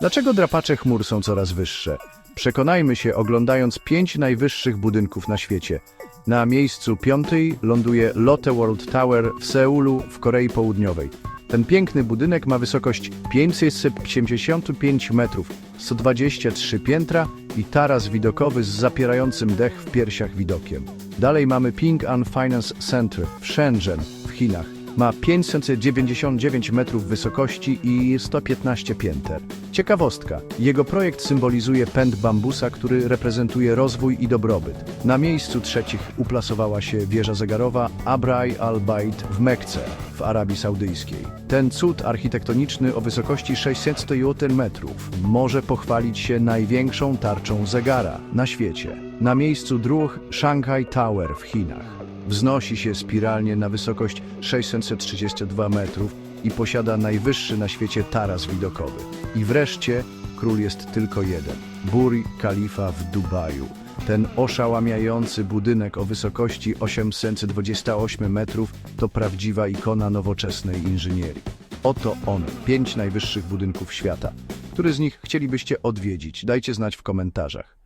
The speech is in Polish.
Dlaczego drapacze chmur są coraz wyższe? Przekonajmy się oglądając pięć najwyższych budynków na świecie. Na miejscu piątej ląduje Lotte World Tower w Seulu w Korei Południowej. Ten piękny budynek ma wysokość 575 metrów, 123 piętra i taras widokowy z zapierającym dech w piersiach widokiem. Dalej mamy Ping An Finance Center w Shenzhen w Chinach. Ma 599 metrów wysokości i 115 pięter. Ciekawostka. Jego projekt symbolizuje pęd bambusa, który reprezentuje rozwój i dobrobyt. Na miejscu trzecich uplasowała się wieża zegarowa Abraj al-Bait w Mekce, w Arabii Saudyjskiej. Ten cud architektoniczny o wysokości 601 metrów może pochwalić się największą tarczą zegara na świecie. Na miejscu dróg Shanghai Tower w Chinach. Wznosi się spiralnie na wysokość 632 metrów i posiada najwyższy na świecie taras widokowy. I wreszcie król jest tylko jeden. Burj Khalifa w Dubaju. Ten oszałamiający budynek o wysokości 828 metrów to prawdziwa ikona nowoczesnej inżynierii. Oto on, pięć najwyższych budynków świata. Który z nich chcielibyście odwiedzić? Dajcie znać w komentarzach.